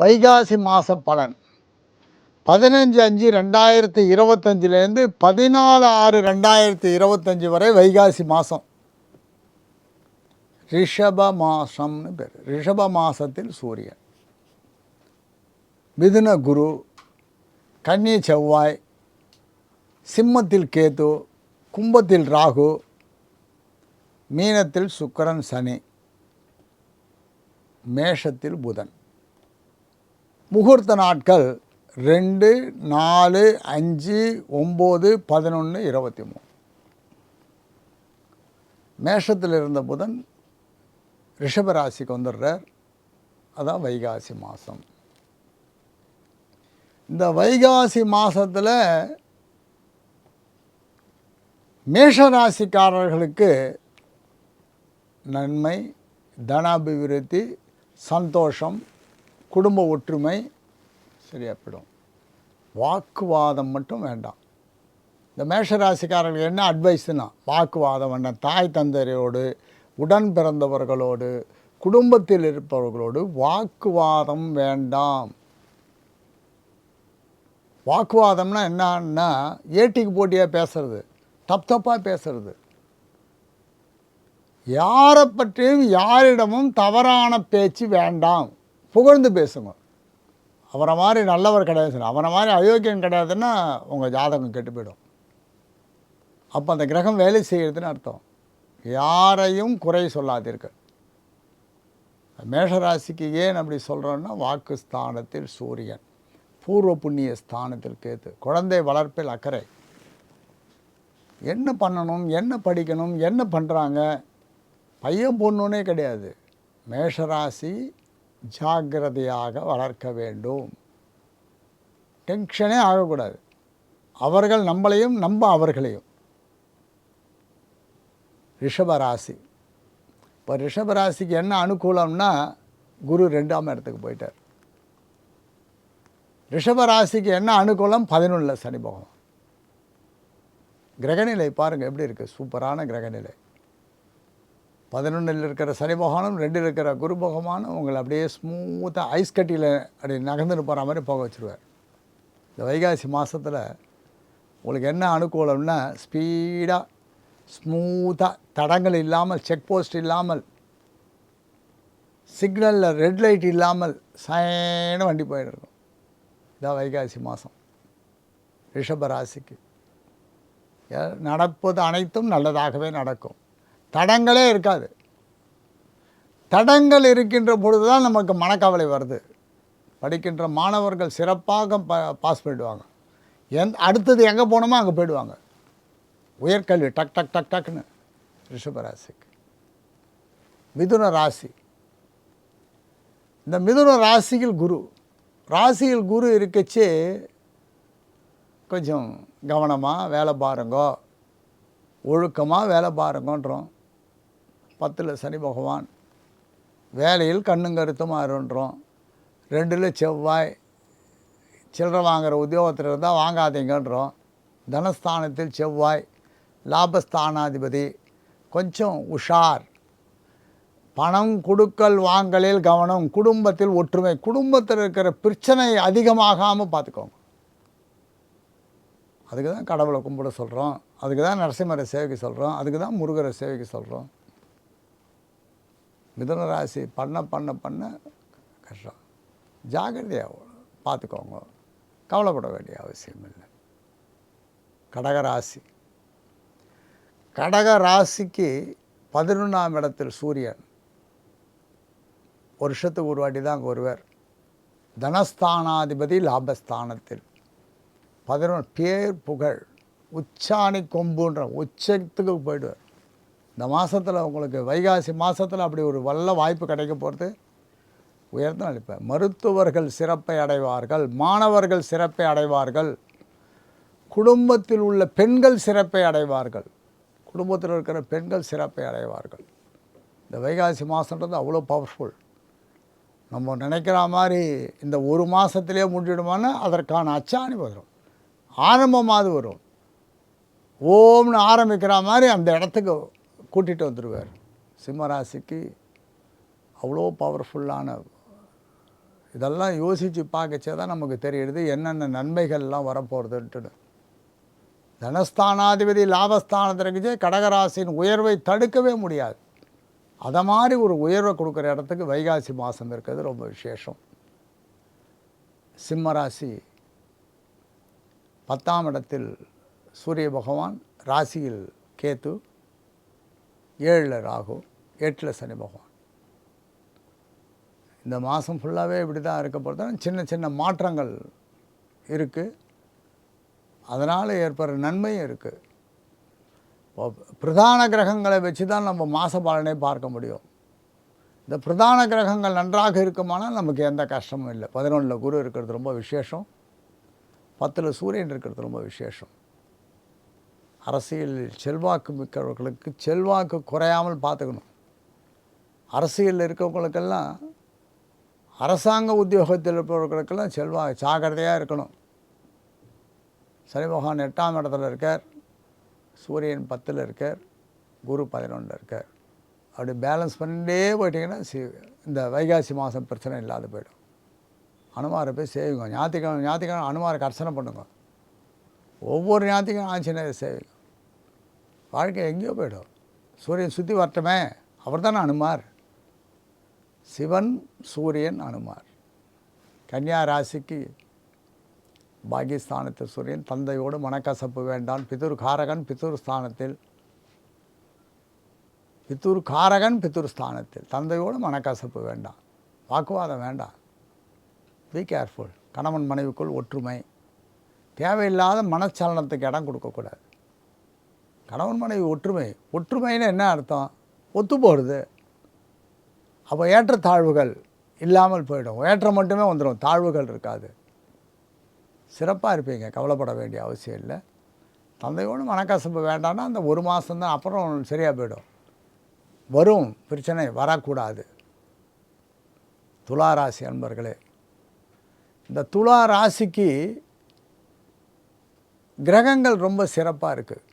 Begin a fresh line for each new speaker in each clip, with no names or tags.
வைகாசி மாத பலன். பதினஞ்சு அஞ்சு ரெண்டாயிரத்தி இருபத்தஞ்சிலேருந்து பதினாலு ஆறு ரெண்டாயிரத்தி இருபத்தஞ்சி வரை வைகாசி மாதம் ரிஷப மாசம்னு பேர். ரிஷப மாசத்தில் சூரியன். மிதுன குரு கன்னி செவ்வாய் சிம்மத்தில் கேது கும்பத்தில் ராகு மீனத்தில் சுக்கிரன் சனி மேஷத்தில் புதன். முகூர்த்த நாட்கள் ரெண்டு நாலு அஞ்சு ஒம்பது பதினொன்று இருபத்தி மூணு. மேஷத்தில் இருந்த புதன் ரிஷபராசிக்கு வந்துடுறார். அதான் வைகாசி மாதம். இந்த வைகாசி மாதத்தில் மேஷராசிக்காரர்களுக்கு நன்மை தனாபிவிருத்தி சந்தோஷம் குடும்ப ஒற்றுமை சரியா போயிடும். வாக்குவாதம் மட்டும் வேண்டாம். இந்த மேஷராசிக்காரர்களுக்கு என்ன அட்வைஸ்னா வாக்குவாதம் வேண்டாம் தாய் தந்தையோடு உடன் பிறந்தவர்களோடு குடும்பத்தில் இருப்பவர்களோடு வாக்குவாதம் வேண்டாம். வாக்குவாதம்னா என்னன்னா ஏட்டிக்கு போட்டியாக பேசுறது? தப் தப்பாக பேசுறது. யாரை பற்றியும் யாரிடமும் தவறான பேச்சு வேண்டாம். புகழ்ந்து பேசுங்க. அவரை மாதிரி நல்லவர் கிடையாது அவரை மாதிரி அயோக்கியன் கிடையாதுன்னா உங்கள் ஜாதகம் கெட்டு போயிடும். அப்போ அந்த கிரகம் வேலை செய்கிறதுன்னு அர்த்தம். யாரையும் குறை சொல்லாதீர்கள். மேஷராசிக்கு ஏன் அப்படி சொல்கிறோன்னா வாக்கு ஸ்தானத்தில் சூரியன் பூர்வ புண்ணிய ஸ்தானத்தில் கேத்து குழந்தை வளர்ப்பில் அக்கறை. என்ன பண்ணணும் என்ன படிக்கணும் என்ன பண்ணுறாங்க பையன் பொண்ணுன்னே கிடையாது. மேஷராசி ஜாக்கிரதையாக வளர்க்க வேண்டும். டென்ஷனே ஆகக்கூடாது. அவர்கள் நம்மளையும் நம்ம அவர்களையும். ரிஷபராசி. இப்போ ரிஷபராசிக்கு என்ன அனுகூலம்னா குரு ரெண்டாம் இடத்துக்கு போயிட்டார். ரிஷபராசிக்கு என்ன அனுகூலம்? பதினொன்றில் சனி பகவான். கிரகநிலை பாருங்கள் எப்படி இருக்குது சூப்பரான கிரகநிலை. பதினொன்றில் இருக்கிற சனி பகவானும் ரெண்டில் இருக்கிற குரு பகவானும் உங்களை அப்படியே ஸ்மூத்தாக ஐஸ் கட்டியில் அப்படி நகர்ந்துன்னு போகிற மாதிரி போக வச்சுருவார். இந்த வைகாசி மாதத்தில் உங்களுக்கு என்ன அனுகூலம்னா ஸ்பீடாக ஸ்மூத்தாக தடங்கள் இல்லாமல் செக் போஸ்ட் இல்லாமல் சிக்னலில் ரெட் லைட் இல்லாமல் சயன வண்டி போயிட்டு இருக்கும். இதான் வைகாசி மாதம் ரிஷப ராசிக்கு. நடப்பது அனைத்தும் நல்லதாகவே நடக்கும். தடங்களே இருக்காது. தடங்கள் இருக்கின்ற பொழுது தான் நமக்கு மனக்கவலை வருது. படிக்கின்ற மாணவர்கள் சிறப்பாக ப பாஸ் பண்ணிடுவாங்க எந் அடுத்தது எங்கே போனோமோ அங்கே போயிடுவாங்க. உயர்கல்வி டக் டக் டக் டக்னு ரிஷப ராசிக்கு. மிதுன ராசி. இந்த மிதுன ராசியில் குரு. ராசியில் குரு இருக்கச்சு கொஞ்சம் கவனமாக வேலை பாருங்கோ. ஒழுக்கமாக வேலை பாருங்கன்றோம். பத்தில் சனி பகவான். வேலையில் கண்ணும் கருத்துமாக இருன்றோம் ரெண்டில் செவ்வாய். சில்லறை வாங்குகிற உத்தியோகத்தில் இருந்தால் வாங்காதீங்கன்றோம். தனஸ்தானத்தில் செவ்வாய். லாபஸ்தானாதிபதி. கொஞ்சம் உஷார். பணம் கொடுக்கல் வாங்கலில் கவனம் குடும்பத்தில் ஒற்றுமை. குடும்பத்தில் இருக்கிற பிரச்சனை அதிகமாகாமல் பார்த்துக்கோங்க அதுக்கு தான் கடவுளை கும்பிட சொல்கிறோம் அதுக்கு தான் நரசிம்மரை சேவைக்கு சொல்கிறோம் அதுக்கு தான் முருகரை சேவைக்கு சொல்கிறோம் மிதனராசி பண்ண பண்ண பண்ண கஷ்டம். ஜாகிரதையாக பார்த்துக்கோங்க. கவலைப்பட வேண்டிய அவசியம் இல்லை. கடகராசி கடகராசிக்கு கடக ராசிக்கு பதினொன்றாம் இடத்தில் சூரியன். வருஷத்துக்கு ஒரு வாட்டி தான் ஒருவர் வருவார். தனஸ்தானாதிபதி லாபஸ்தானத்தில். பதினொன்று பேர் புகழ். உச்சாணி கொம்புன்ற உச்சத்துக்கு போயிடுவார். இந்த மாதத்தில் உங்களுக்கு வைகாசி மாதத்தில் அப்படி ஒரு வல்ல வாய்ப்பு கிடைக்க போகிறது உயர்ந்த நினைப்பேன் மருத்துவர்கள் சிறப்பை அடைவார்கள் மாணவர்கள் சிறப்பை அடைவார்கள் குடும்பத்தில் உள்ள பெண்கள் சிறப்பை அடைவார்கள் குடும்பத்தில் இருக்கிற பெண்கள் சிறப்பை அடைவார்கள். இந்த வைகாசி மாதன்றது அவ்வளோ பவர்ஃபுல் நம்ம நினைக்கிற மாதிரி இந்த ஒரு மாதத்திலே முடிஞ்சிடுமான்னு அதற்கான அச்சாணி வரும் ஆரம்பமாவது வரும். ஓம்னு ஆரம்பிக்கிற மாதிரி அந்த இடத்துக்கு கூட்டிகிட்டு வந்துடுவார் சிம்மராசிக்கு அவ்வளோ பவர்ஃபுல்லான இதெல்லாம் யோசித்து பார்க்கச்சே தான் நமக்கு தெரியுது என்னென்ன நன்மைகள்லாம் வரப்போகிறதுன்ட்டு தனஸ்தானாதிபதி லாபஸ்தானத்திற்குச்சே கடகராசியின் உயர்வை தடுக்கவே முடியாது. அதை மாதிரி ஒரு உயர்வை கொடுக்குற இடத்துக்கு வைகாசி மாதம் இருக்கிறது ரொம்ப விசேஷம். சிம்மராசி பத்தாம் இடத்தில் சூரிய பகவான் ராசியில் கேத்து ஏழில் ராகு எட்டில் சனி பகவான். இந்த மாதம் ஃபுல்லாகவே இப்படி தான் இருக்க போகிறது சின்ன சின்ன மாற்றங்கள் இருக்குது அதனால் ஏற்படுற நன்மையும் இருக்குது இப்போ பிரதான கிரகங்களை வச்சு தான் நம்ம மாத பலனை பார்க்க முடியும். இந்த பிரதான கிரகங்கள் நன்றாக இருக்குமானால் நமக்கு எந்த கஷ்டமும் இல்லை. பதினொன்றில் குரு இருக்கிறது ரொம்ப விசேஷம். பத்தில் சூரியன் இருக்கிறது ரொம்ப விசேஷம். அரசியலில் செல்வாக்கு மிக்கவர்களுக்கு செல்வாக்கு குறையாமல் பார்த்துக்கணும். அரசியலில் இருக்கவங்களுக்கெல்லாம் அரசாங்க உத்தியோகத்தில் இருப்பவர்களுக்கெல்லாம் செல்வா ஜாக்கிரதையாக இருக்கணும். சனி பகவான் எட்டாம் இடத்துல இருக்கார் சூரியன் பத்தில் இருக்கார் குரு பதினொன்றில் இருக்கார். அப்படி பேலன்ஸ் பண்ணிட்டே போயிட்டீங்கன்னா சி இந்த வைகாசி மாதம் பிரச்சனை இல்லாத போயிடும். அனுமாரை போய் சேவிங்க. ஞாத்திக்கிழமை ஞாத்திக்கிழமை அனுமாரை கர்சனை பண்ணுங்க. ஒவ்வொரு ஞாத்திக்கிழமை ஆஞ்சநேயர் சேவிங்க வாழ்க்கை எங்கேயோ போயிடும். சூரியன் சுற்றி வரட்டுமே அவர் தானே அனுமார். சிவன் சூரியன் அனுமார். கன்னியா ராசிக்கு பாகிஸ்தானத்தில் சூரியன் தந்தையோடு மனக்கசப்பு வேண்டாம் பித்தூர் காரகன் பித்தூர் ஸ்தானத்தில். பித்தூர் காரகன் பித்தூர் ஸ்தானத்தில். தந்தையோடு மனக்கசப்பு வேண்டாம். வாக்குவாதம் வேண்டாம். பி கேர்ஃபுல் கணவன் மனைவிக்குள் ஒற்றுமை. தேவையில்லாத மனச்சலனத்துக்கு இடம் கொடுக்கக்கூடாது. கணவன் மனைவி ஒற்றுமை. ஒற்றுமைன்னு என்ன அர்த்தம்? ஒத்து போகிறது அப்போ ஏற்றத்தாழ்வுகள் இல்லாமல் போயிடும். ஏற்றம் மட்டுமே வந்துடும் தாழ்வுகள் இருக்காது. சிறப்பாக இருப்பீங்க. கவலைப்பட வேண்டிய அவசியம் இல்லை. தந்தையோடு மனக்கசப்பு வேண்டாம்னா அந்த ஒரு மாதம்தான் அப்புறம் சரியாக போயிடும். வரும். பிரச்சனை வரக்கூடாது. துலா ராசி அன்பர்களே இந்த துலா ராசிக்கு கிரகங்கள் ரொம்ப சிறப்பாக இருக்குது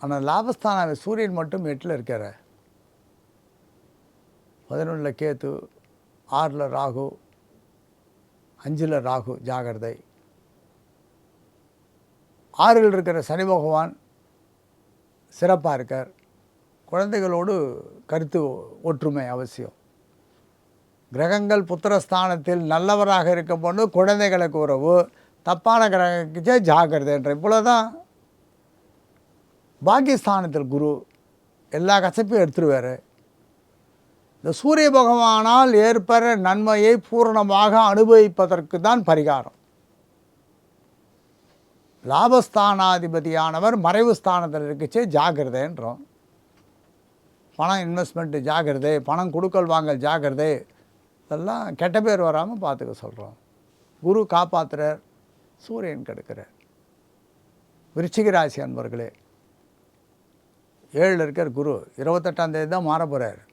ஆனால் லாபஸ்தான சூரியன் மட்டும் எட்டில் இருக்கிற பதினொன்றில் கேத்து ஆறில் ராகு அஞ்சில் ராகு ஜாகிரதை. ஆறில் இருக்கிற சனி பகவான் சிறப்பாக இருக்கார். குழந்தைகளோடு கருத்து ஒற்றுமை அவசியம். கிரகங்கள் புத்திரஸ்தானத்தில் நல்லவராக இருக்க பொண்ணு குழந்தைகளுக்கு உறவு தப்பான கிரகிச்சே ஜாக்கிரதை என்ற இவ்வளோ தான் பாகிஸ்தானத்தில் குரு எல்லா கசப்பையும் எடுத்துருவார். இந்த சூரிய பகவானால் ஏற்பெற நன்மையை பூரணமாக அனுபவிப்பதற்கு தான் பரிகாரம். லாபஸ்தானாதிபதியானவர் மறைவு ஸ்தானத்தில் இருக்குச்சே ஜாக்கிரதைன்றோம் பணம் இன்வெஸ்ட்மெண்ட்டு ஜாகிரதை பணம் கொடுக்கல் வாங்கல் ஜாகிரதை இதெல்லாம் கெட்ட பேர் வராமல் பார்த்துக்க சொல்கிறோம் குரு காப்பாற்றுறார் சூரியன் கெடுக்கிறார். விருச்சிக ராசி அன்பர்களே ஏழில் இருக்கார் குரு. இருபத்தெட்டாம் தேதி தான் மாற போகிறார்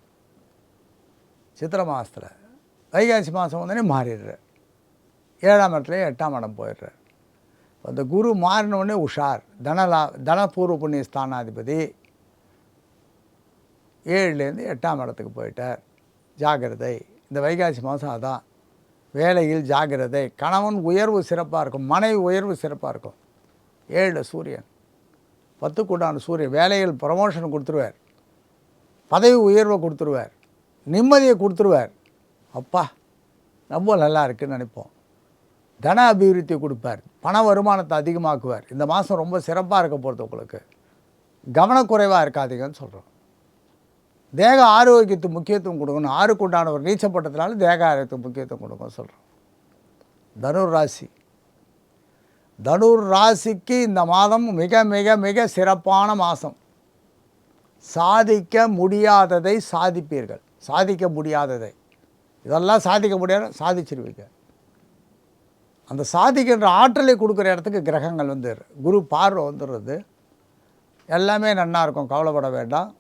சித்திரை மாதத்தில் வைகாசி மாதம் வந்தோடனே மாறிடுறார். ஏழாம் இடத்துல எட்டாம் இடம் போயிடுறார். அந்த குரு மாறின உஷார். தனலா தனபூர்வ புண்ணிய ஸ்தானாதிபதி. ஏழுலேருந்து எட்டாம் இடத்துக்கு போயிட்டார். ஜாக்கிரதை இந்த வைகாசி மாதம் அதான். வேலையில் ஜாக்கிரதை கணவன் உயர்வு சிறப்பாக இருக்கும். மனைவி உயர்வு சிறப்பாக இருக்கும். ஏழில் சூரியன். பத்துக்குண்டான சூரியன் வேலையில் ப்ரமோஷன் கொடுத்துருவார். பதவி உயர்வை கொடுத்துருவார். நிம்மதியை கொடுத்துருவார். அப்பா ரொம்ப நல்லா இருக்குன்னு நினைப்போம். தன அபிவிருத்தி கொடுப்பார். பண வருமானத்தை அதிகமாக்குவார். இந்த மாதம் ரொம்ப சிறப்பாக இருக்க போகிறது உங்களுக்கு. கவனக்குறைவாக இருக்காதீங்கன்னு சொல்கிறோம் தேக ஆரோக்கியத்துக்கு முக்கியத்துவம் கொடுக்கணும். ஆறுக்குண்டானவர் நீச்சப்பட்டதுனால தேக ஆரோக்கியத்துக்கு முக்கியத்துவம் கொடுக்கணும் சொல்கிறோம் தனுர் ராசி தனுர் ராசிக்கு இந்த மாதம் மிக மிக மிக சிறப்பான மாதம். சாதிக்க முடியாததை சாதிப்பீர்கள். சாதிக்க முடியாததை. இதெல்லாம் சாதிக்க முடியாத சாதிச்சிருவீங்க. அந்த சாதிக்கின்ற ஆற்றலை கொடுக்குற இடத்துக்கு கிரகங்கள் வந்து குரு பார்வை வந்துடுறது. எல்லாமே நன்னா இருக்கும் கவலைப்பட வேண்டாம்.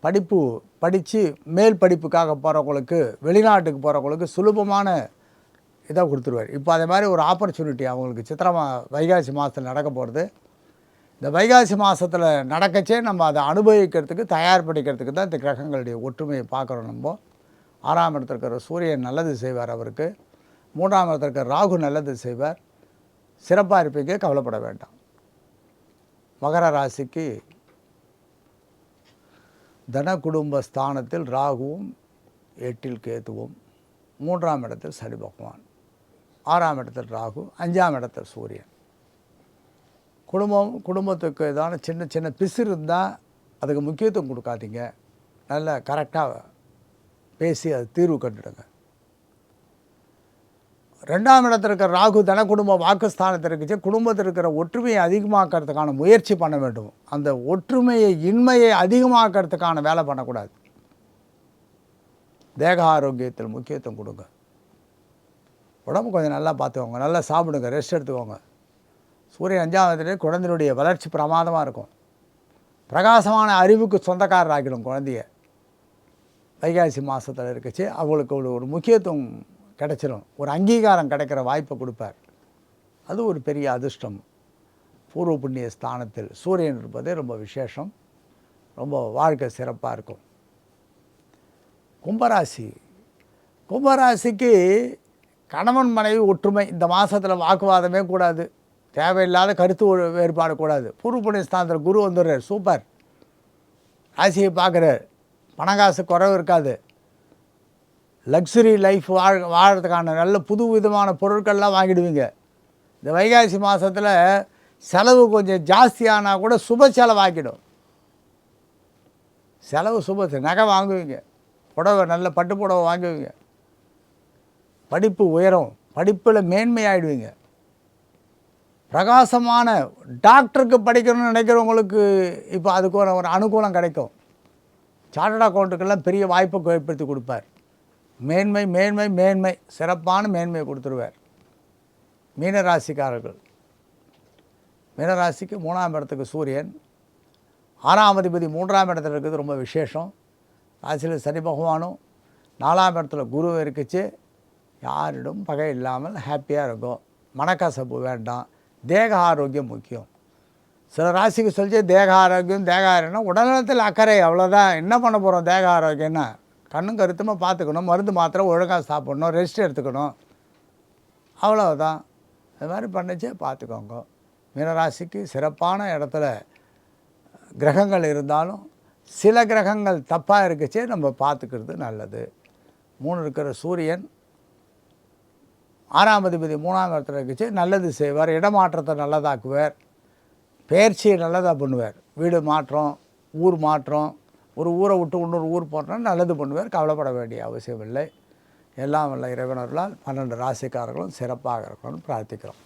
படிப்பு படித்து மேல் படிப்புக்காக போகிறவங்களுக்கு வெளிநாட்டுக்கு போகிறவங்களுக்கு சுலபமான இதை கொடுத்துருவார். இப்போ அதே மாதிரி ஒரு ஆப்பர்ச்சுனிட்டி அவங்களுக்கு சித்திரை மா வைகாசி மாதத்தில் நடக்க போகிறது இந்த வைகாசி மாதத்தில் நடக்கச்சே நம்ம அதை அனுபவிக்கிறதுக்கு தயார் பண்ணிக்கிறதுக்கு தான் இந்த கிரகங்களுடைய ஒற்றுமையை பார்க்குறோம் நம்ம. ஆறாம் இடத்துல இருக்கிற சூரியன் நல்லது செய்வார் அவருக்கு. மூன்றாம் இடத்துல இருக்கிற ராகு நல்லது செய்வார். சிறப்பாக இருப்பீங்க கவலைப்பட வேண்டாம். மகர ராசிக்கு தன குடும்ப ஸ்தானத்தில் ராகுவும் எட்டில் கேத்துவும் மூன்றாம் இடத்தில் சனி பகவான். ஆறாம் இடத்தில் ராகு அஞ்சாம் இடத்தில் சூரியன். குடும்பம் குடும்பத்துக்கு ஏதான சின்ன சின்ன பிசு இருந்தால் அதுக்கு முக்கியத்துவம் கொடுக்காதீங்க. நல்ல கரெக்டாக பேசி அது தீர்வு கண்டுடுங்க. ரெண்டாம் இடத்துல இருக்கிற ராகு தன குடும்ப வாக்குஸ்தானத்தில் இருக்குச்சு. குடும்பத்தில் இருக்கிற ஒற்றுமையை அதிகமாக்கிறதுக்கான முயற்சி பண்ண வேண்டும். அந்த ஒற்றுமையை இன்மையை அதிகமாக்கிறதுக்கான வேலை பண்ணக்கூடாது. தேக ஆரோக்கியத்தில் முக்கியத்துவம் கொடுங்க. உடம்பு கொஞ்சம் நல்லா பார்த்துக்கோங்க. நல்லா சாப்பிடுங்க ரெஸ்ட் எடுத்துக்கோங்க. சூரியன் அஞ்சாவது குழந்தையுடைய வளர்ச்சி பிரமாதமாக இருக்கும். பிரகாசமான அறிவுக்கு சொந்தக்காரர் ஆகிடும் குழந்தைய. வைகாசி மாதத்தில் இருக்குச்சு. அவங்களுக்கு ஒரு ஒரு முக்கியத்துவம் கிடைச்சிரும். ஒரு அங்கீகாரம் கிடைக்கிற வாய்ப்பை கொடுப்பார். அது ஒரு பெரிய அதிர்ஷ்டம். பூர்வ புண்ணிய ஸ்தானத்தில் சூரியன் இருப்பதே ரொம்ப விசேஷம். ரொம்ப வாழ்க்கை சிறப்பாக இருக்கும். கும்பராசி. கும்பராசிக்கு கணவன் மனைவி ஒற்றுமை இந்த மாதத்தில் வாக்குவாதமே கூடாது. தேவையில்லாத கருத்து வேறுபாடு கூடாது. பூர்வ புண்ணிய ஸ்தானத்தில் குரு வந்துடுறார். சூப்பர். ராசியை பார்க்குறார். பணங்காசு குறைவு இருக்காது. லக்ஸுரி லைஃப் வாழ் வாழறதுக்கான நல்ல புது விதமான பொருட்கள்லாம் வாங்கிடுவீங்க. இந்த வைகாசி மாதத்தில் செலவு கொஞ்சம் ஜாஸ்தியானால் கூட சுப செலவாக்கிடும். செலவு சுப நகை வாங்குவீங்க. புடவை நல்ல பட்டு புடவை வாங்குவீங்க. படிப்பு உயரும் படிப்பில் மேன்மையாயிடுவீங்க. பிரகாசமான டாக்டருக்கு படிக்கணும்னு நினைக்கிறவங்களுக்கு இப்போ அதுக்கு ஒரு ஒரு அனுகூலம் கிடைக்கும். சார்ட்டர்ட் அக்கௌண்ட்டுக்கெல்லாம் பெரிய வாய்ப்பை ஏற்படுத்தி கொடுப்பார். மேன்மை மேன்மை மேன்மை சிறப்பான மேன்மையை கொடுத்துருவார். மீனராசிக்காரர்கள். மீனராசிக்கு மூணாம் இடத்துக்கு சூரியன். ஆறாம் அதிபதி மூன்றாம் இடத்துல இருக்கிறது ரொம்ப விசேஷம். ராசியில் சனி பகவானும் நாலாம் இடத்துல குரு இருக்குச்சு. யாரிடம் பகை இல்லாமல் ஹாப்பியாக இருக்கும். மனக்கசப்பு வேண்டாம். தேக ஆரோக்கியம் முக்கியம். சில ராசிக்கு சொல்லிச்சு தேக ஆரோக்கியம் தேக ஆரோக்கியம் உடல்நலத்தில் அக்கறை அவ்வளோதான் என்ன பண்ண போகிறோம் தேக ஆரோக்கியம்னா கண்ணும் கருத்துமாக பார்த்துக்கணும். மருந்து மாத்திரை ஒழுங்காக சாப்பிடணும். ரெஸ்ட் எடுத்துக்கணும். அவ்வளோதான் அது மாதிரி பண்ணிச்சே பார்த்துக்கோங்க. மீனராசிக்கு சிறப்பான இடத்துல கிரகங்கள் இருந்தாலும் சில கிரகங்கள் தப்பாக இருக்குச்சே நம்ம பார்த்துக்கிறது நல்லது. மூணு இருக்கிற சூரியன் ஆறாம் அதிபதி மூணாம் இடத்துல இருக்குச்சு. நல்லது செய்வார். இடமாற்றத்தை நல்லதாக்குவார். பயிற்சியை நல்லதாக பண்ணுவார். வீடு மாற்றம் ஊர் மாற்றம் ஒரு ஊரை விட்டு இன்னொரு ஊர் போட்டோன்னா நல்லது பண்ணுவார். கவலைப்பட வேண்டிய அவசியம் இல்லை எல்லாம் வல்ல இறைவனர்களால் பன்னெண்டு ராசிக்காரர்களும் சிறப்பாக இருக்கணும்னு பிரார்த்திக்கிறோம்.